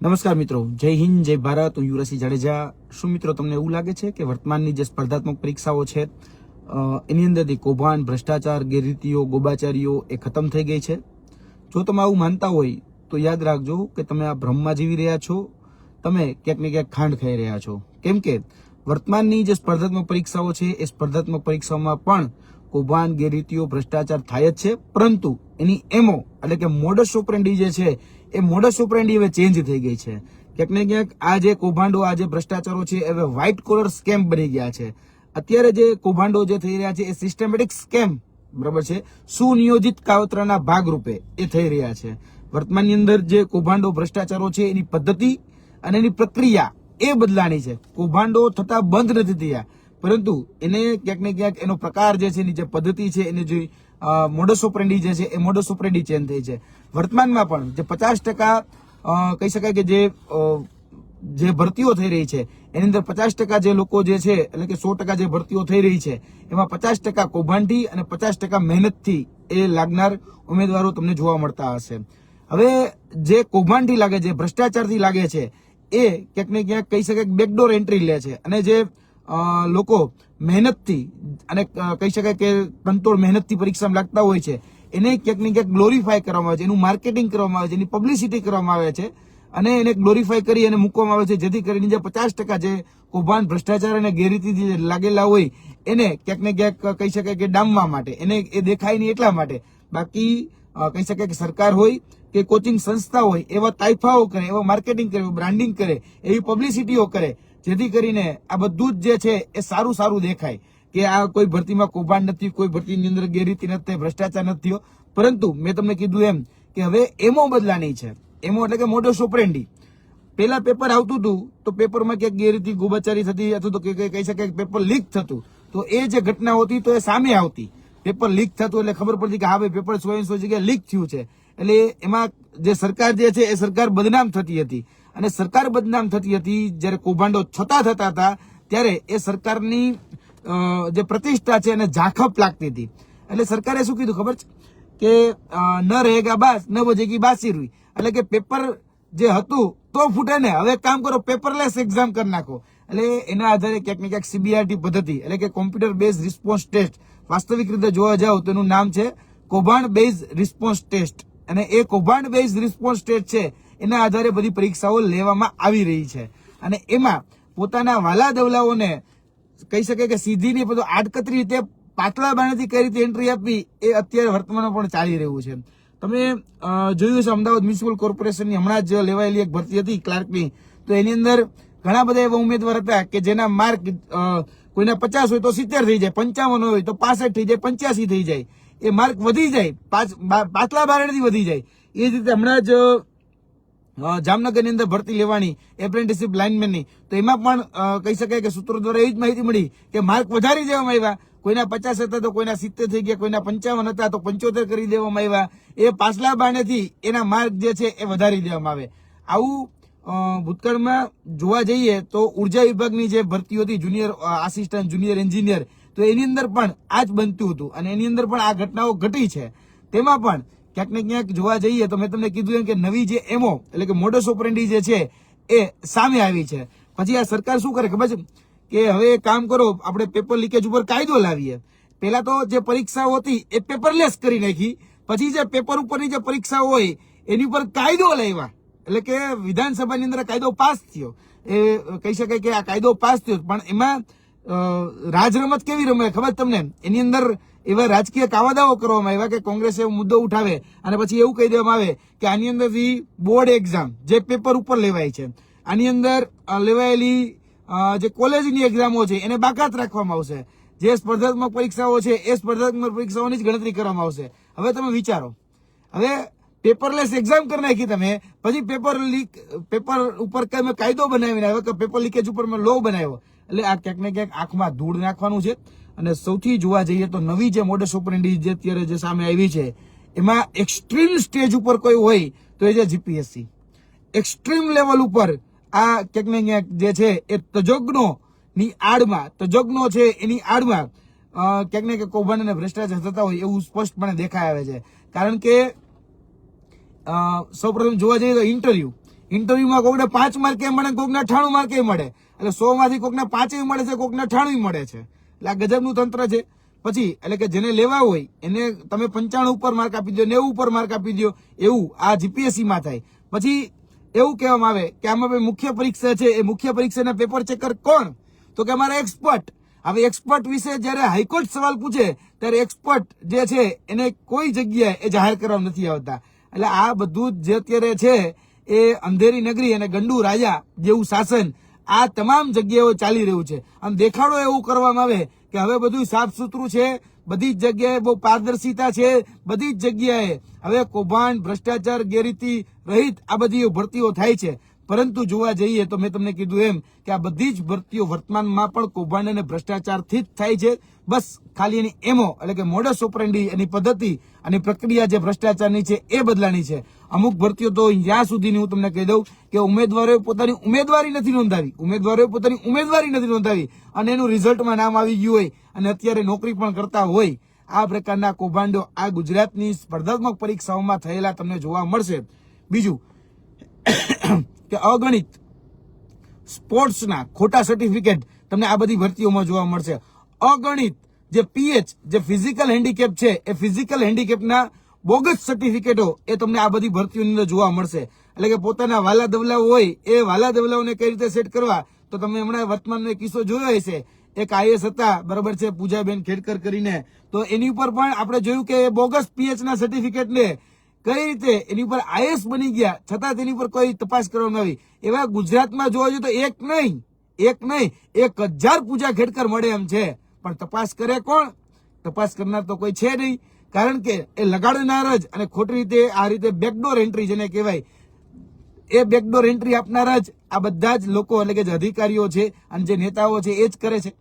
નમસ્કાર મિત્રો, જય હિન્દ, જય ભારત, હું યુવરાજસિંહ જાડેજા. શું મિત્રો તમને એવું લાગે છે કે વર્તમાનની જે સ્પર્ધાત્મક પરીક્ષાઓ છે એની અંદરથી કૌભાંડ, ભ્રષ્ટાચાર, ગેરરીતિઓ, ગોબાચારીઓ એ ખતમ થઈ ગઈ છે? જો તમે આવું માનતા હોય, તો યાદ રાખજો કે તમે આ ભ્રમમાં જીવી રહ્યા છો. તમે ક્યાંક ને ક્યાંક ખાંડ ખાઈ રહ્યા છો. કેમ કે વર્તમાનની જે સ્પર્ધાત્મક પરીક્ષાઓ છે, એ સ્પર્ધાત્મક પરીક્ષાઓમાં પણ કૌભાંડ, ગેરરીતિઓ, ભ્રષ્ટાચાર થાય જ છે. પરંતુ એની એમો, એટલે કે મોડસ ઓપરેન્ડી જે છે એ મોડસ ઓપરેન્ડી હવે ચેન્જ થઈ ગઈ છે. ક્યાંક ને ક્યાંક આ જે કૌભાંડો, આ જે ભ્રષ્ટાચારો છે, હવે વ્હાઇટ કોલર સ્કેમ બની ગયા છે. અત્યારે જે કૌભાંડો જે થઈ રહ્યા છે, એ સિસ્ટમેટિક સ્કેમ બરાબર છે? સુનિયોજિત કાવતરાના ભાગરૂપે એ થઈ રહ્યા છે. વર્તમાનની અંદર જે કૌભાંડો, ભ્રષ્ટાચારો છે, એની પદ્ધતિ અને એની પ્રક્રિયા એ બદલાણી છે. કૌભાંડો થતા બંધ નથી થયા. પરંતુ એને ક્યાંક ને ક્યાંક એનો પ્રકાર જે છે, એની જે પદ્ધતિ છે, એની જે મોડસ ઓપરેન્ડી જે છે, એ મોડસ ઓપરેન્ડી ચેન્જ થઈ છે. વર્તમાનમાં પણ જે પચાસ ટકા કહી શકાય કે જે જે ભરતીઓ થઈ રહી છે, એની અંદર પચાસ ટકા જે લોકો જે છે, એટલે કે સો ટકા જે ભરતીઓ થઈ રહી છે, એમાં પચાસ ટકા કૌભાંડી અને પચાસ ટકા મહેનતથી એ લાગનાર ઉમેદવારો તમને જોવા મળતા હશે. હવે જે કૌભાંડી લાગે છે ભ્રષ્ટાચારથી લાગે છે, એ ક્યાંક ને ક્યાંક કહી શકાય બેકડોર એન્ટ્રી લે છે. અને જે લોકો મહેનતથી અને કહી શકાય કે તંતોડ મહેનતથી પરીક્ષામાં લાગતા હોય છે એને ક્યાંક ને ક્યાંક ગ્લોરીફાય કરવામાં આવે છે, એનું માર્કેટિંગ કરવામાં આવે છે, એની પબ્લિસિટી કરવામાં આવે છે અને એને ગ્લોરીફાય કરી અને મૂકવામાં આવે છે, જેથી કરીને જે પચાસ ટકા જે કૌભાંડ, ભ્રષ્ટાચાર અને ગેરરીતિ લાગેલા હોય, એને ક્યાંક ને ક્યાંક કહી શકાય કે ડામવા માટે, એને એ દેખાય નહીં એટલા માટે. બાકી કહી શકાય કે સરકાર હોય કે કોચિંગ સંસ્થા હોય, એવા તાઇફાઓ કરે, એવા માર્કેટિંગ કરે બ્રાન્ડિંગ કરે, એવી પબ્લિસિટીઓ કરે, જેથી કરીને આ બધું જ જે છે એ સારું સારું દેખાય. કે આ કોઈ ભરતીમાં કૌભાંડ નથી, કોઈ ભરતીની અંદર ગેરરીતિ નથી ભ્રષ્ટાચાર નથી પરંતુ મેં તમને કીધું એમ કે હવે એમો બદલાની છે. એમો એટલે કે મોટો સોપરેન્ડી પેલા પેપર આવતું હતું, તો પેપરમાં ક્યાંક ગેરરીતિ, ગોબાચારી થતી અથવા તો કહી શકાય પેપર લીક થતું. તો એ જે ઘટના હોતી તો એ સામે આવતી. પેપર લીક થતું એટલે ખબર પડતી કે હા ભાઈ, પેપર સો સો જગ્યાએ લીક થયું છે. એટલે એમાં જે સરકાર જે છે, એ સરકાર બદનામ થતી હતી. અને સરકાર બદનામ થતી હતી જ્યારે કૌભાંડો છતાં થતા હતા, ત્યારે એ સરકારની જે પ્રતિષ્ઠા છે એને ઝાંખપ લાગતી હતી. એટલે સરકારે શું કીધું ખબર છે? કે ન રહેગા બાસ, ન બજેગી બાસી રૂઈ. એટલે કે પેપર જે હતું તો ફૂટે ને, હવે કામ કરો, પેપરલેસ એક્ઝામ કરી નાખો. એટલે એના આધારે ક્યાંક ને ક્યાંક સીબીઆરટી પદ્ધતિ, એટલે કે કોમ્પ્યુટર બેઝ રિસ્પોન્સ ટેસ્ટ. વાસ્તવિક રીતે જોવા જાવ તો એનું નામ છે કૌભાંડ બેઝ રિસ્પોન્સ ટેસ્ટ. અને એ કૌભાંડ બેઝ રિસ્પોન્સ ટેસ્ટ છે, એના આધારે બધી પરીક્ષાઓ લેવામાં આવી રહી છે. અને એમાં પોતાના વાલા દવલાઓને કહી શકે કે સીધી નહીં પરંતુ આડકતરી રીતે પાતળા બાણેથી કઈ રીતે એન્ટ્રી આપવી એ અત્યારે વર્તમાનમાં પણ ચાલી રહ્યું છે. તમે જોયું છે અમદાવાદ મ્યુનિસિપલ કોર્પોરેશનની હમણાં જ લેવાયેલી એક ભરતી હતી ક્લાર્કની. તો એની અંદર ઘણા બધા એવા ઉમેદવાર હતા કે જેના માર્ક કોઈના પચાસ હોય તો સિત્તેર થઈ જાય, પંચાવન હોય તો પાસઠ થઈ જાય, પંચ્યાસી થઈ જાય. એ માર્ક વધી જાય બા- પાતળા બારણથી વધી જાય. એ જ રીતે હમણાં જ જામનગરની અંદર ભરતી લેવાની એપ્રેન્ટિસિપ લાઇનમેનની તો એમાં પણ કહી શકાય કે સૂત્રો દ્વારા એવી જ માહિતી મળી કે માર્ક વધારી દેવામાં આવ્યા. કોઈના પચાસ હતા તો કોઈના સિત્તેર થઈ ગયા, કોઈના પંચાવન હતા તો પંચોતેર કરી દેવામાં આવ્યા. એ પાછલા બાણેથી એના માર્ક જે છે એ વધારી દેવામાં આવે. આવું ભૂતકાળમાં જોવા જઈએ તો ઊર્જા વિભાગની જે ભરતી હતી જુનિયર આસિસ્ટન્ટ જુનિયર એન્જિનિયર તો એની અંદર પણ આ જ બનતું હતું અને એની અંદર પણ આ ઘટનાઓ ઘટી છે. તેમાં પણ ક્યાંક ને ક્યાંક જોવા જઈએ તો મેં તમને કીધું એમ કે નવી જે એમો એટલે કે મોડસ ઓપરેન્ડી જે છે, એ સામે આવી છે. પછી આ સરકાર શું કરે ખબર છે? કે હવે કામ કરો, આપણે પેપર લીકેજ ઉપર કાયદો લાવીએ. પહેલા તો જે પરીક્ષાઓ હતી, એ પેપરલેસ કરી નાખી. પછી જે પેપર ઉપરની જે પરીક્ષાઓ હોય, એની ઉપર કાયદો લાવ્યા. એટલે કે વિધાનસભાની અંદર કાયદો પાસ થયો. એ કહી શકાય કે આ કાયદો પાસ થયો. પણ એમાં રાજ રમત કેવી રમે ખબર તમને? એની અંદર એવા રાજકીય કાવાદાઓ કરવામાં આવ્યા કે કોંગ્રેસ મુદ્દો ઉઠાવે અને પછી એવું કહી દેવામાં આવે કે આની અંદરથી બોર્ડ એક્ઝામ જે પેપર ઉપર લેવાય છે. આની અંદર લેવાયેલી જે કોલેજની એક્ઝામો છે એને બાકાત રાખવામાં આવશે. જે સ્પર્ધાત્મક પરીક્ષાઓ છે એ સ્પર્ધાત્મક પરીક્ષાઓની જ ગણતરી કરવામાં આવશે. હવે તમે વિચારો. હવે પેપરલેસ એક્ઝામ કરી નાખી તમે, પછી પેપર લીક પેપર ઉપર મેં કાયદો બનાવીને આવ્યો કે પેપર લીકેજ ઉપર મેં લો બનાવ્યો. એટલે આ ક્યાંક ને ક્યાંક આંખમાં ધૂળ નાખવાનું છે. અને સૌથી જોવા જઈએ તો નવી જે મોડસ ઓપરેન્ડી જે અત્યારે જે સામે આવી છે, એમાં એક્સ્ટ્રીમ સ્ટેજ ઉપર કોઈ હોય તો એ છે જીપીએસસી એક્સ્ટ્રીમ લેવલ ઉપર આ ક્યાંક ને ક્યાંક જે છે એ તજજ્ઞો ની આડમાં, તજજ્ઞો છે એની આડમાં ક્યાંક ને ક્યાંક કૌભાંડ અને ભ્રષ્ટાચાર થતા હોય એવું સ્પષ્ટપણે દેખાય આવે છે. કારણ કે સૌપ્રથમ જોવા જઈએ તો ઇન્ટરવ્યુ ઇન્ટરવ્યુમાં કોકને પાંચ માર્કે મળે કોકને અઠાણું માર્કે મળે. એટલે સો માંથી કોકને પાંચેય મળે છે, કોકને અઠાણું મળે છે. એટલે આ ગજબનું તંત્ર છે. પછી, એટલે કે જેને લેવા હોય, એને તમે પંચાણું ઉપર માર્ક આપી દો નેવું ઉપર માર્ક આપી દો એવું આ જીપીએસસીમાં થાય. પછી, એવું કહેવામાં આવે કે આમાં મુખ્ય પરીક્ષા છે. એ મુખ્ય પરીક્ષાના પેપર ચેકર કોણ? તો કે અમારા એક્સપર્ટ હવે એક્સપર્ટ વિશે જ્યારે હાઈકોર્ટ સવાલ પૂછે, ત્યારે એક્સપર્ટ જે છે, એને કોઈ જગ્યાએ એ જાહેર કરવા નથી આવતા. એટલે આ બધું જે અત્યારે છે, એ અંધેરી નગરી અને ગંડુ રાજા જેવું શાસન આ તમામ જગ્યાઓ ચાલી રહ્યું છે. આમ દેખાડો એવું કરવામાં આવે કે હવે બધું સાફ સુથરું છે, બધી જ જગ્યાએ બહુ પારદર્શિતા છે, બધી જ જગ્યાએ હવે કૌભાંડ, ભ્રષ્ટાચાર, ગેરરીતિ રહિત આ બધી ભરતીઓ થાય છે. પરંતુ જોવા જઈએ તો મેં તમને કીધું એમ કે આ બધી જ ભરતીઓ વર્તમાનમાં પણ કૌભાંડ અને ભ્રષ્ટાચારથી જ થાય છે. બસ ખાલી એની એમો એટલે કે મોડસ ઓપરેન્ડી એની પદ્ધતિ અને પ્રક્રિયા જે ભ્રષ્ટાચારની છે એ બદલાની છે. અમુક ભરતીઓ તો જ્યાં સુધીની હું તમને કહી દઉં કે ઉમેદવારોએ પોતાની ઉમેદવારી નથી નોંધાવી. ઉમેદવારોએ પોતાની ઉમેદવારી નથી નોંધાવી. અને એનું રિઝલ્ટમાં નામ આવી ગયું હોય અને અત્યારે નોકરી પણ કરતા હોય, આ પ્રકારના કૌભાંડો આ ગુજરાતની સ્પર્ધાત્મક પરીક્ષાઓમાં થયેલા તમને જોવા મળશે. બીજું, કે અગણિત સ્પોર્ટ્સના ખોટા સર્ટિફિકેટ તમને આ બધી ભરતીઓમાં જોવા મળશે. અગણિત જે પીએચ, જે ફિઝિકલ હેન્ડીકેપ છે, એ ફિઝિકલ હેન્ડીકેપના બોગસ સર્ટિફિકેટો એ તમને આ બધી ભરતીઓની અંદર જોવા મળશે. એટલે કે પોતાના વાલા દવલાઓ હોય, એ વાલા દવલાઓને કઈ રીતે સેટ કરવા, તો તમે હમણાં વર્તમાનનો કિસ્સો જોયો હશે. એક આઈએસ હતા, બરાબર છે, પૂજાબેન ખેડકર કરીને. તો એની ઉપર પણ આપણે જોયું કે બોગસ પીએચના સર્ટિફિકેટને કઈ રીતે એની ઉપર આઈએસ બની ગયા, છતાં તેની ઉપર કોઈ તપાસ કરવામાં આવી. એવા ગુજરાતમાં જોવા જોઈએ તો એક નહીં એક નહીં, એક હજાર પૂજા ખેડકર મળે એમ છે. પણ તપાસ કરે કોણ? તપાસ કરનાર તો કોઈ છે નહીં. કારણ કે એ લગાડનાર જ અને ખોટી રીતે આ રીતે બેકડોર એન્ટ્રી જેને કહેવાય, એ બેકડોર એન્ટ્રી આપનારા જ આ બધા જ લોકો એટલે કે જે અધિકારીઓ છે અને જે નેતાઓ છે એ જ કરે છે.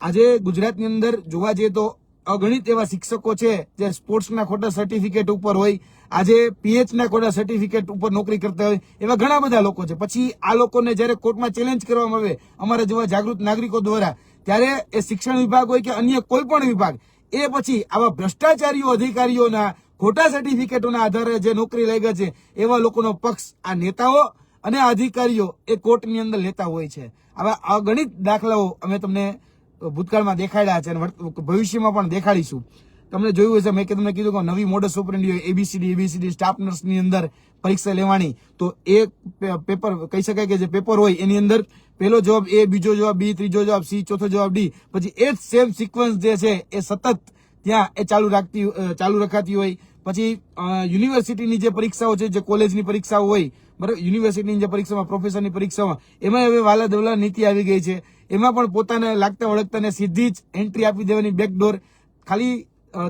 આજે ગુજરાતની અંદર જોવા જઈએ તો અગણિત એવા શિક્ષકો છે જે સ્પોર્ટ્સના ખોટા સર્ટિફિકેટ ઉપર હોય, આજે પીએચના ખોટા સર્ટિફિકેટ ઉપર નોકરી કરતા હોય, એવા ઘણા બધા લોકો છે. પછી આ લોકોને જ્યારે કોર્ટમાં ચેલેન્જ કરવામાં આવે, અમારા જેવા જાગૃત નાગરિકો દ્વારા, ત્યારે એ શિક્ષણ વિભાગ હોય કે અન્ય કોઈ પણ વિભાગ એ પછી આવા ભ્રષ્ટાચારીઓ અધિકારીઓના ખોટા સર્ટિફિકેટોના આધારે જે નોકરી લાગ્યા છે, એવા લોકોનો પક્ષ આ નેતાઓ અને અધિકારીઓ એ કોર્ટની અંદર લેતા હોય છે. આવા અગણિત દાખલાઓ અમે તમને ભૂતકાળમાં દેખાડ્યા છે અને ભવિષ્યમાં પણ દેખાડીશું. તમને જોયું હશે, મેં કે તમને કીધું કે નવી મોડસ ઓપરેન્ડી હોય એબીસીડી એબીસીડી સ્ટાફ નર્સની અંદર પરીક્ષા લેવાની, તો એ પેપર કહી શકાય કે જે પેપર હોય એની અંદર પહેલો જવાબ એ, બીજો જવાબ બી, ત્રીજો જવાબ સી, ચોથો જવાબ ડી. પછી એ જ સેમ સિક્વન્સ જે છે એ સતત ત્યાં એ ચાલુ રાખતી ચાલુ રખાતી હોય. પછી યુનિવર્સિટીની જે પરીક્ષાઓ છે, જે કોલેજની પરીક્ષાઓ હોય, બરાબર યુનિવર્સિટીની જે પરીક્ષામાં પ્રોફેસરની પરીક્ષામાં, એમાં હવે વાલા દવલા નીતિ આવી ગઈ છે. એમાં પણ પોતાને લાગતા વળગતાને સીધી જ એન્ટ્રી આપી દેવાની બેકડોર ખાલી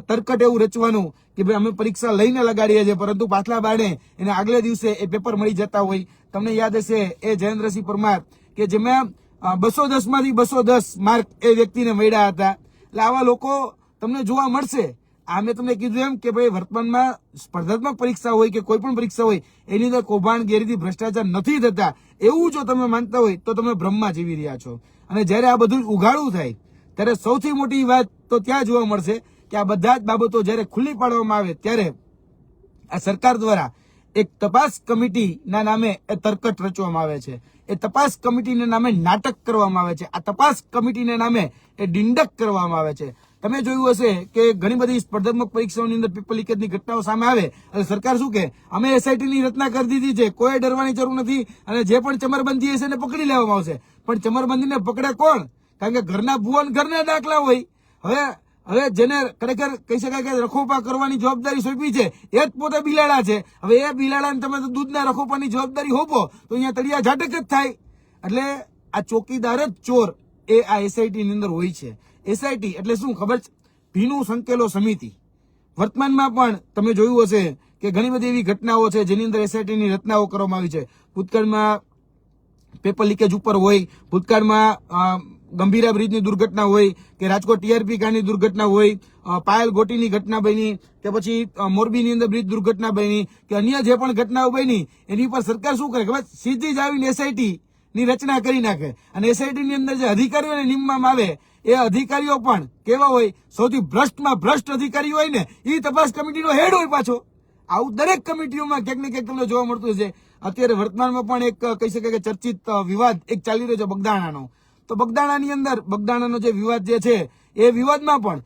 તરકટ એવું રચવાનું કે ભાઈ અમે પરીક્ષા લઈને લગાડીએ છીએ, પરંતુ પાછલા બાડે એને આગલે દિવસે એ પેપર મળી જતા હોય. તમને યાદ હશે એ જયેન્દ્રસિંહ પરમાર કે જેમાં બસો દસમાંથી બસો દસ માર્ક એ વ્યક્તિને મળ્યા હતા. એટલે આવા લોકો તમને જોવા મળશે. આ મેં તમને કીધું એમ કે ભાઈ વર્તમાનમાં સ્પર્ધાત્મક પરીક્ષા હોય કે કોઈ પણ પરીક્ષા હોય, એની અંદર કૌભાંડ ભ્રષ્ટાચાર નથી થતા. એવું જો તમે માનતા હોય તો તમે બ્રહ્મા જીવી રહ્યા છો. અને જ્યારે આ બધું ઉઘાડું થાય, ત્યારે સૌથી મોટી વાત તો ત્યાં જોવા મળશે કે આ બધા જ બાબતો જ્યારે ખુલ્લી પાડવામાં આવે ત્યારે આ સરકાર દ્વારા એક તપાસ કમિટીના નામે એ તરકટ રચવામાં આવે છે. એ તપાસ કમિટીના નામે નાટક કરવામાં આવે છે. આ તપાસ કમિટીના નામે એ ડિંડક કરવામાં આવે છે. તમે જોયું હશે કે ઘણી બધી સ્પર્ધાત્મક પરીક્ષાઓની અંદર પેપર લીકેજની ઘટનાઓ સામે આવે અને સરકાર શું કે, અમે એસઆઈટીની રચના કરી દીધી છે. કોઈ ડરવાની જરૂર નથી. અને જે પણ ચમરબંધી હશે એને પકડી લેવામાં આવશે. પણ ચમરબંધીને પકડે કોણ? કારણ કે ઘરના ભુવન ઘરના દાખલા હોય. હવે હવે જેને ખરેખર કહી શકાય કે રખોપા કરવાની જવાબદારી સોંપી છે, એ જ પોતે બિલાડા છે. હવે એ બિલાડાને તમે દૂધના રખોપાની જવાબદારી હોપો, તો અહીંયા તળિયા ઝાટક જ થાય. એટલે આ ચોકીદાર જ ચોર એ આ એસઆઈટીની અંદર હોય છે. એસઆઈટી એટલે શું ખબર છે? ભીનું સંકેલો સમિતિ. વર્તમાનમાં પણ તમે જોયું હશે કે ઘણી બધી એવી ઘટનાઓ છે જેની અંદર એસઆઈટીની રચનાઓ કરવામાં આવી છે. ભૂતકાળમાં પેપર લીકેજ ઉપર હોય, ભૂતકાળમાં ગંભીરા બ્રિજની દુર્ઘટના હોય કે રાજકોટ ટીઆરપી કાંડની દુર્ઘટના હોય પાયલ ગોટીની ઘટના બની, કે પછી મોરબીની અંદર બ્રિજ દુર્ઘટના બની, કે અન્ય જે પણ ઘટનાઓ બની, એની પર સરકાર શું કરે? છે? સીધી જ આવીને એસઆઈટી ની રચના કરી નાખે. અને એસઆઈટીની અંદર જે અધિકારીઓને નિમવામાં આવે, એ અધિકારીઓ પણ કેવા હોય? સૌથી ભ્રષ્ટમાં ભ્રષ્ટ અધિકારી હોય ને એ તપાસ કમિટીનો હેડ હોય પાછો. આવું દરેક કમિટીઓમાં ક્યાંક ને ક્યાંક તમને જોવા મળતું છે અત્યારે વર્તમાનમાં પણ એક, કહી શકાય કે ચર્ચિત વિવાદ એક ચાલી રહ્યો છે બગદાણાનો. તો બગદાણાની અંદર, બગદાણાનો જે વિવાદ જે છે, એ વિવાદમાં પણ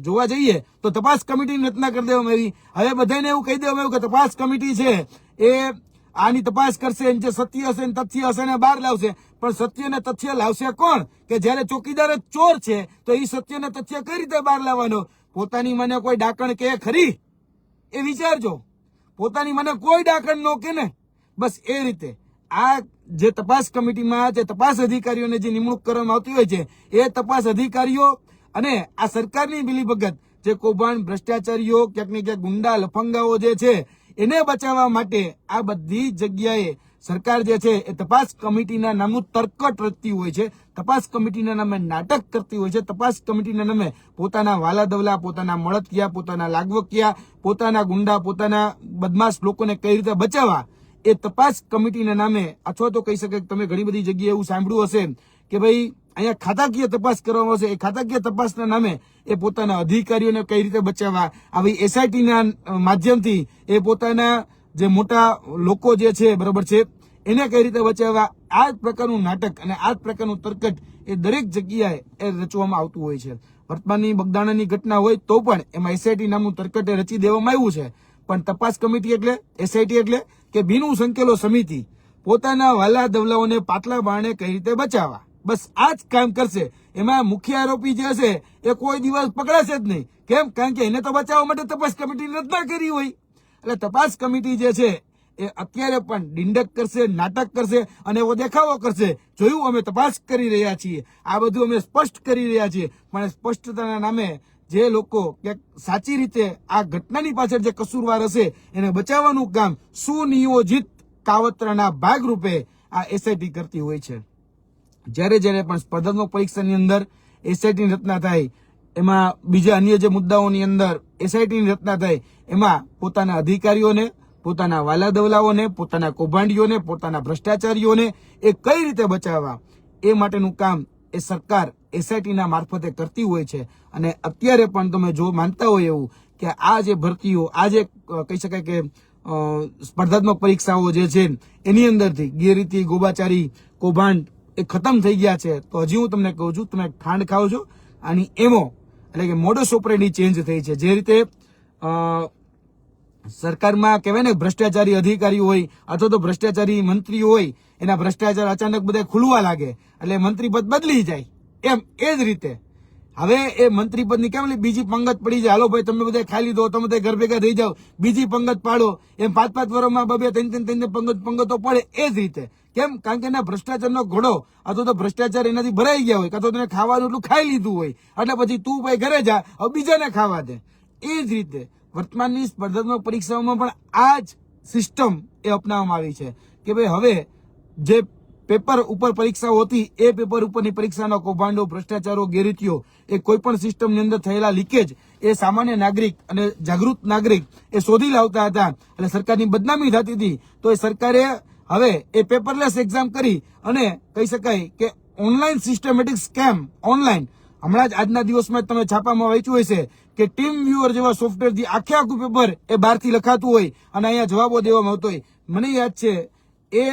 જોવા જઈએ તો તપાસ કમિટીની રચના કરી દેવામાં આવી. હવે બધાને એવું કહી દેવામાં આવ્યું કે તપાસ કમિટી છે, એ આની તપાસ કરશે જે સત્ય હશે ને તથ્ય હશે ને બહાર લાવશે. પણ સત્ય ને તથ્ય લાવશે કોણ? કે જ્યારે ચોકીદાર જ ચોર છે, તો એ સત્ય ને તથ્ય કઈ રીતે બહાર લાવવાનો? પોતાની મને કોઈ ડાકણ કે ખરી? એ વિચારજો. પોતાની મને કોઈ ડાકણ નો કે ને? બસ એ રીતે. આ જે તપાસ કમિટીમાં, જે તપાસ અધિકારીઓને જે નિમણૂક કરવામાં આવતી હોય છે, એ તપાસ અધિકારીઓ અને આ સરકારની મિલીભગત જે કૌભાંડ, ભ્રષ્ટાચારીઓ, ક્યાંક ને ક્યાંક ગુંડા, લફંગાઓ જે છે, એને બચાવવા માટે આ બધી જગ્યાએ સરકાર જે છે, એ તપાસ કમિટીના નામનું તરકટ રચતી હોય છે. તપાસ કમિટીના નામે નાટક કરતી હોય છે. તપાસ કમિટીના નામે પોતાના વાલા દવલા પોતાના મળતિયા, પોતાના લાગવકિયા, પોતાના ગુંડા, પોતાના બદમાશ લોકોને કઈ રીતે બચાવવા? એ તપાસ કમિટીના નામે, અથવા તો કહી શકાય તમે ઘણી બધી જગ્યાએ એવું સાંભળ્યું હશે કે ભાઈ, અહીંયા ખાતાકીય તપાસ કરવામાં આવશે. એ ખાતાકીય તપાસના નામે એ પોતાના અધિકારીઓને કઈ રીતે બચાવવા? આવી એસઆઈટીના માધ્યમથી એ પોતાના જે મોટા લોકો જે છે, બરોબર છે, એને કઈ રીતે બચાવવા? આ જ પ્રકારનું નાટક અને આ જ પ્રકારનું તરકટ એ દરેક જગ્યાએ એ રચવામાં આવતું હોય છે. વર્તમાનની બગદાણાની ઘટના હોય તો પણ એમાં એસઆઈટી નામનું તરકટ રચી દેવામાં આવ્યું છે. પણ તપાસ કમિટી એટલે એસઆઈટી એટલે કે ભીનું સંકેલો સમિતિ પોતાના વાલા દવલાઓને પાટલા બારણે કઈ રીતે બચાવવા? બસ આ જ કામ કરશે. એમાં મુખ્ય આરોપી જે હશે, એ કોઈ દિવસ પકડાશે જ નહીં. કેમ? કારણ કે એને તો બચાવવા માટે તપાસ કમિટી રચના કરી હોય. એટલે તપાસ કમિટી જે છે, એ અત્યારે પણ ડિંડક કરશે, નાટક કરશે અને એવો દેખાવો કરશે. જોયું, અમે તપાસ કરી રહ્યા છીએ. આ બધું અમે સ્પષ્ટ કરી રહ્યા છીએ. પણ સ્પષ્ટતાના નામે જે લોકો ક્યાંક સાચી રીતે આ ઘટનાની પાછળ જે કસૂરવાર હશે, એને બચાવવાનું કામ સુનિયોજિત કાવતરાના ભાગરૂપે આ એસઆઈટી કરતી હોય છે. જ્યારે જ્યારે પણ સ્પર્ધાત્મક પરીક્ષાની અંદર એસઆઈટીની રચના થાય, એમાં બીજા અન્ય જે મુદ્દાઓની અંદર એસઆઈટીની રચના થાય, એમાં પોતાના અધિકારીઓને, પોતાના વાલા દવલાઓને પોતાના કૌભાંડીઓને, પોતાના ભ્રષ્ટાચારીઓને એ કઈ રીતે બચાવવા, એ માટેનું કામ એ સરકાર એસઆઈટીના મારફતે કરતી હોય છે. અને અત્યારે પણ તમે જો માનતા હોય એવું કે આ જે ભરતીઓ, આ જે કહી શકાય કે સ્પર્ધાત્મક પરીક્ષાઓ જે છે, એની અંદરથી ગેરરીતિ, ગોબાચારી, કૌભાંડ એ ખતમ થઈ ગયા છે. તો હજી હું તમને કહું છું, તમે ખાંડ ખાઓ છો આની એમો, એટલે કે મોડસ ઓપરેન્ડી ચેન્જ થઈ છે. જે રીતે સરકારમાં કહેવાય ને ભ્રષ્ટાચારી અધિકારી હોય અથવા તો ભ્રષ્ટાચારી મંત્રી હોય, એના ભ્રષ્ટાચાર અચાનક બધા ખુલવા લાગે, એટલે મંત્રી પદ બદલી જાય. એમ, એ જ રીતે. હવે એ મંત્રી પદની કેમ બીજી પંગત પડી જાય. હાલો ભાઈ, તમે બધા ખાઈ લીધો, તમે બધા ઘર ભેગા થઈ જાઓ. બીજી પંગત પાડો. એમ પાંચ પાંચ વર્ષમાં બબે ત્રણ ત્રણ ત્રણ પંગત, પંગતો પડે. એ જ રીતે. કેમ? કારણ કે એના ભ્રષ્ટાચારનો ઘોડો અથવા તો ભ્રષ્ટાચાર એનાથી ભરાઈ ગયા હોય. કાં તો તેને ખાવાનું એટલું ખાઈ લીધું હોય. એટલે પછી તું ભાઈ ઘરે જા, હવે બીજાને ખાવા દે. એ જ રીતે. વર્તમાનની સ્પર્ધાત્મક પરીક્ષાઓમાં પણ આ જ સિસ્ટમ એ અપનાવવામાં આવી છે. કે ભાઈ હવે જે પેપર ઉપર પરીક્ષાઓ હતી, એ પેપર ઉપરની પરીક્ષાના કૌભાંડો, ભ્રષ્ટાચારો, ગેરરીતિઓ એ કોઈ પણ સિસ્ટમની અંદર થયેલા લીકેજ એ સામાન્ય નાગરિક અને જાગૃત નાગરિક એ શોધી લાવતા હતા. એટલે સરકારની બદનામી થતી હતી. તો એ સરકારે હવે એ પેપરલેસ એક્ઝામ કરી અને કહી શકાય કે ઓનલાઈન સિસ્ટમેટિક સ્કેમ ઓનલાઈન. હમણાં જ આજના દિવસમાં તમે છાપામાં વાંચ્યું હશે કે ટીમ વ્યુઅર જેવા સોફ્ટવેરથી આખે આખું પેપર એ બહારથી લખાતું હોય અને અહીંયા જવાબો દેવામાં આવતો હોય. મને યાદ છે, એ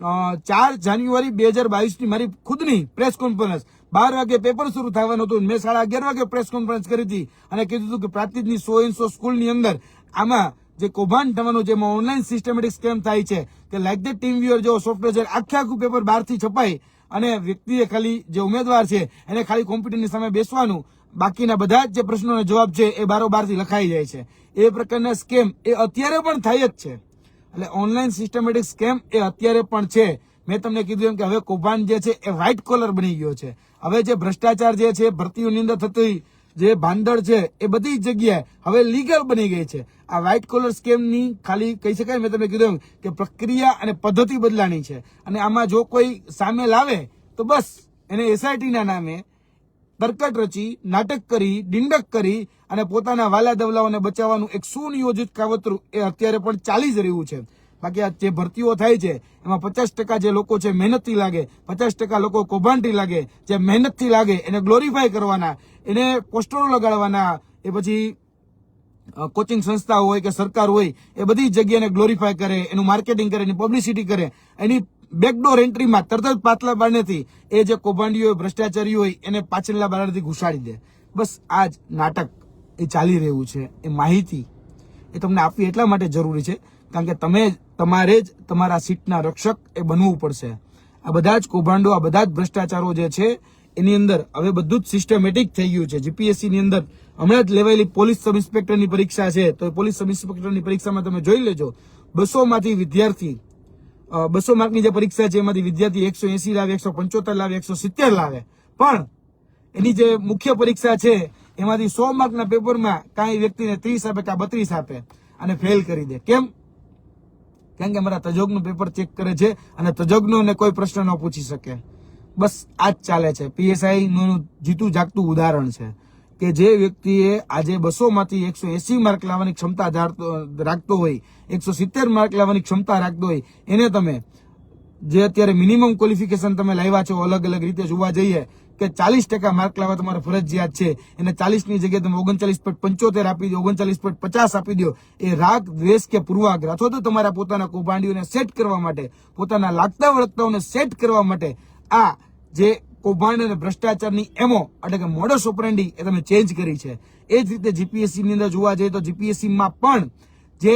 ચાર જાન્યુઆરી બે હજાર બાવીસની મારી ખુદની પ્રેસ કોન્ફરન્સ બાર વાગે પેપર શરૂ થવાનું હતું મેં સાડા અગિયાર વાગે પ્રેસ કોન્ફરન્સ કરી હતી. અને કીધું હતું કે પ્રાંતિજની સો ઇન સો સ્કૂલની અંદર આમાં જે કૌભાંડ થવાનું જેમાં ઓનલાઈન સિસ્ટમેટિક સ્કેમ થાય છે. કે લાઈક ધ ટીમ વ્યુઅર જેવો સોફ્ટવેર છે, આખે આખું પેપર બહારથી છપાય અને વ્યક્તિએ ખાલી જે ઉમેદવાર છે, એને ખાલી કોમ્પ્યુટરની સામે બેસવાનું. બાકીના બધા જ જે પ્રશ્નોના જવાબ છે, એ બારોબારથી લખાઈ જાય છે. એ પ્રકારના સ્કેમ એ અત્યારે પણ થાય જ છે. એટલે ઓનલાઈન સિસ્ટમેટિક સ્કેમ એ અત્યારે પણ છે. મેં તમને કીધું એમ કે હવે કૌભાંડ જે છે એ વ્હાઇટ કોલર બની ગયો છે. હવે જે ભ્રષ્ટાચાર જે છે ભરતીઓની અંદર થતી જે ભાંદડ છે, એ બધી જગ્યાએ હવે લીગલ બની ગઈ છે. આ વ્હાઇટ કોલર સ્કેમની ખાલી કહી શકાય મેં તમને કીધું કે પ્રક્રિયા અને પદ્ધતિ બદલાની છે. અને આમાં જો કોઈ સામે લાવે, તો બસ એને એસઆઈટીના નામે તરકટ રચી, નાટક કરી, ડિંડક કરી અને પોતાના વાલા દવલાઓને બચાવવાનું એક સુનિયોજિત કાવતરું એ અત્યારે પણ ચાલી જ રહ્યું છે. બાકી આ જે ભરતીઓ થાય છે, એમાં પચાસ ટકા જે લોકો છે મહેનતથી લાગે, પચાસ ટકા લોકો કૌભાંડથી લાગે, જે મહેનતથી લાગે, એને ગ્લોરીફાય કરવાના, એને પોસ્ટરો લગાડવાના, એ પછી કોચિંગ સંસ્થા હોય કે સરકાર હોય, એ બધી જગ્યાને ગ્લોરીફાય કરે, એનું માર્કેટિંગ કરે, એની પબ્લિસિટી કરે, એની બેકડોર એન્ટ્રીમાં તરત જ પાછલા બારણેથી એ જે કૌભાંડીઓ ભ્રષ્ટાચારી હોય, એને પાછળના બારણેથી ઘુસાડી દે. બસ આ જ નાટક એ ચાલી રહ્યું છે. એ માહિતી એ તમને આપવી એટલા માટે જરૂરી છે, કારણ કે તમે તમારે જ તમારા સીટના રક્ષક એ બનવું પડશે. આ બધા જ કૌભાંડો, આ બધા જ ભ્રષ્ટાચારો જે છે, એની અંદર હવે બધું જ સિસ્ટમેટિક થઈ ગયું છે. જીપીએસસી ની અંદર હમણાં જ લેવાયેલી પોલીસ સબ ઇન્સ્પેક્ટરની પરીક્ષા છે. તો પોલીસ સબ ઇન્સ્પેક્ટરની પરીક્ષામાં તમે જોઈ લેજો બસો માંથી વિદ્યાર્થી બસો માર્કની જે પરીક્ષા છે એમાંથી વિદ્યાર્થી એકસો એસી લાવે, એકસો પંચોતેર લાવે, એકસો સિત્તેર લાવે. પણ એની જે મુખ્ય પરીક્ષા છે, એમાંથી સો માર્કના પેપરમાં કાંઈ વ્યક્તિને ત્રીસ આપે કાં બત્રીસ આપે અને ફેલ કરી દે. કેમ? કારણ કે મારા તજોગનું પેપર ચેક કરે છે અને તજજ્ઞોને કોઈ પ્રશ્ન ન પૂછી શકે. બસ આ જ ચાલે છે. પીએસઆઈ નું જીતું જાગતું ઉદાહરણ છે. કે જે વ્યક્તિએ આજે બસો માંથી એકસો એસી માર્ક લાવવાની ક્ષમતા રાખતો હોય, એકસો સિત્તેર માર્ક લાવવાની ક્ષમતા રાખતો હોય, એને તમે જે અત્યારે મિનિમમ ક્વોલિફિકેશન તમે લાવ્યા છો, અલગ અલગ રીતે જોવા જઈએ, કે ચાલીસ ટકા માર્ક લાવવા તમારે ફરજિયાત છે, એને ચાલીસની જગ્યાએ તમે ઓગણચાલીસ પોઈન્ટ પંચોતેર આપી દો, ઓગણચાલીસ પોઈન્ટ પચાસ આપી દો, એ રાગ, દ્વેષ કે પૂર્વાગ્રહ અથવા તો તમારા પોતાના કૌભાંડીઓને સેટ કરવા માટે, પોતાના લાગતા વળગતાઓને સેટ કરવા માટે આ જે કૌભાંડ અને ભ્રષ્ટાચારની એમો, એટલે કે મોડસ ઓપરેન્ડી એ તમે ચેન્જ કરી છે. એ જ રીતે જીપીએસસી ની અંદર જોવા જઈએ તો જીપીએસસીમાં પણ જે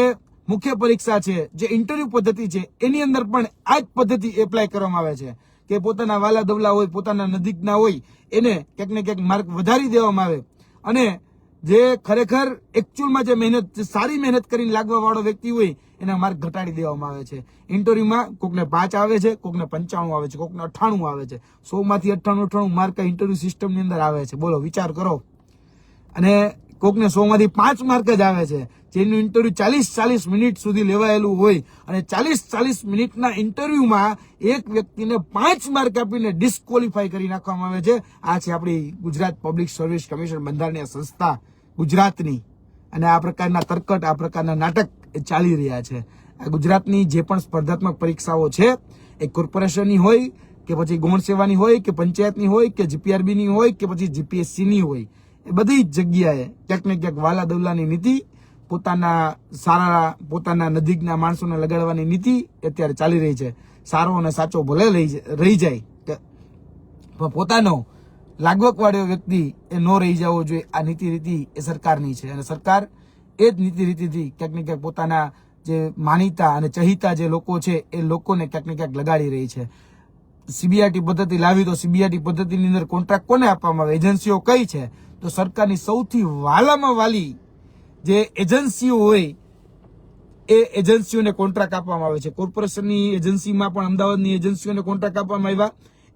મુખ્ય પરીક્ષા છે, જે ઇન્ટરવ્યુ પદ્ધતિ છે, એની અંદર પણ આ જ પદ્ધતિ એપ્લાય કરવામાં આવે છે કે પોતાના વાલા દવલા હોય, પોતાના નજીકના હોય, એને ક્યાંક ને ક્યાંક માર્ક વધારી દેવામાં આવે. અને જે ખરેખર એકચ્યુઅલમાં જે મહેનત સારી મહેનત કરીને લાગવા વાળો વ્યક્તિ હોય, એના માર્ક ઘટાડી દેવામાં આવે છે. ઇન્ટરવ્યુમાં કોકને પાંચ આવે છે, કોકને પંચાણું આવે છે, કોકને અઠ્ઠાણું આવે છે. સો માંથી અઠ્ઠાણું અઠ્ઠાણું માર્ક ઇન્ટરવ્યુ સિસ્ટમની અંદર આવે છે. બોલો, વિચાર કરો. અને કોકને સો માંથી પાંચ માર્ક જ આવે છે. જેનું ઇન્ટરવ્યુ ચાલીસ ચાલીસ મિનિટ સુધી લેવાયેલું હોય અને ચાલીસ ચાલીસ મિનિટના ઇન્ટરવ્યુમાં એક વ્યક્તિને પાંચ માર્ક આપીને ડિસ્કવોલિફાય કરી નાખવામાં આવે છે. આ છે આપણી ગુજરાત પબ્લિક સર્વિસ કમિશન બંધારણીય સંસ્થા. ગુજરાતની અને આ પ્રકારના તરકટ, આ પ્રકારના નાટક એ ચાલી રહ્યા છે. આ ગુજરાતની જે પણ સ્પર્ધાત્મક પરીક્ષાઓ છે, એ કોર્પોરેશનની હોય કે પછી ગૌણ સેવાની હોય કે પંચાયતની હોય કે જીપીઆરબીની હોય કે પછી જીપીએસસીની હોય, એ બધી જ જગ્યાએ ક્યાંક ને ક્યાંક વાલા દવલાની નીતિ, પોતાના સારા, પોતાના નજીકના માણસોને લગાડવાની નીતિ અત્યારે ચાલી રહી છે. સારો અને સાચો ભલે રહી રહી જાય. પણ પોતાનો લાગવક વાળો વ્યક્તિ એ ન રહી જવો જોઈએ. આ નીતિ રીતિ એ સરકારની છે અને સરકાર એ જ નીતિ રીતિથી ક્યાંક ને ક્યાંક પોતાના જે માનીતા અને ચહિતા જે લોકો છે એ લોકોને ક્યાંક ને ક્યાંક લગાડી રહી છે. સીબીઆરટી પદ્ધતિ લાવી તો સીબીઆરટી પદ્ધતિની અંદર કોન્ટ્રાક્ટ કોને આપવામાં આવે? એજન્સીઓ કઈ છે? તો સરકારની સૌથી વાલામાં વાલી જે એજન્સીઓ હોય એ એજન્સીઓને કોન્ટ્રાક્ટ આપવામાં આવે છે. કોર્પોરેશનની એજન્સીમાં પણ અમદાવાદની એજન્સીઓને કોન્ટ્રાક્ટ આપવામાં આવ્યા.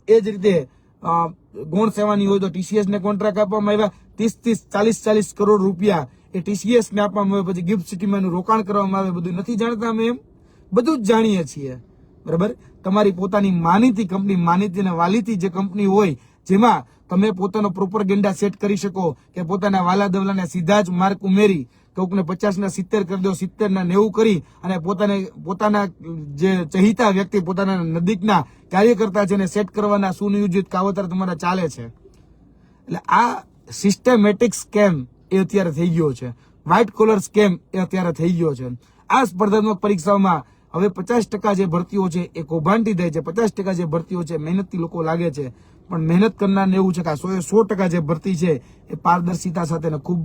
એ જ રીતે ગૌણ સેવાની હોય તો ટીસીએસને કોન્ટ્રાક્ટ આપવામાં આવ્યા. ત્રીસ ત્રીસ ચાલીસ ચાલીસ કરોડ રૂપિયા એ ટીસીએસને આપવામાં આવે પછી ગિફ્ટ સિટીમાં એનું રોકાણ કરવામાં આવે બધું નથી જાણતા અમે એમ. બધું જ જાણીએ છીએ. બરાબર? તમારી પોતાની માનીતી કંપની, માનીતી અને વાલીતી જે કંપની હોય, જેમાં તમે પોતાનો પ્રોપરગેન્ડા સેટ કરી શકો કે પોતાના વાલા દવલાને સીધા જ માર્ક ઉમેરી કોકને પચાસ ના સિત્તેર કરી દો સિત્તેર ના નેવું કરી અને પોતાને, પોતાના જે ચહિતા વ્યક્તિ પોતાના નજીકના કાર્યકર્તા છે એને સેટ કરવાના સુનિયોજિત કાવતર તમારા ચાલે છે. એટલે આ સિસ્ટમેટિક સ્કેમ એ અત્યારે થઈ ગયો છે. વ્હાઇટ કોલર સ્કેમ એ અત્યારે થઈ ગયો છે. આ સ્પર્ધાત્મક પરીક્ષાઓમાં હવે પચાસ ટકા જે ભરતીઓ છે એ કૌભાંટી થાય છે. પચાસ ટકા જે ભરતીઓ છે, મહેનતથી લોકો લાગે છે. પણ મહેનત કરનારને એવું છે કે સો એ સો ટકા જે ભરતી છે એ પારદર્શિતા સાથે ખૂબ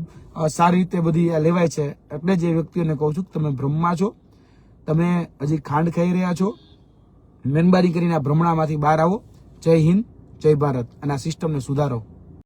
સારી રીતે બધી આ લેવાય છે. એટલે જ એ વ્યક્તિઓને કહું છું કે તમે ભ્રમમાં છો. તમે હજી ખાંડ ખાઈ રહ્યા છો. મેનબારી કરીને આ ભ્રમણામાંથી બહાર આવો. જય હિન્દ, જય ભારત. અને આ સિસ્ટમને સુધારો.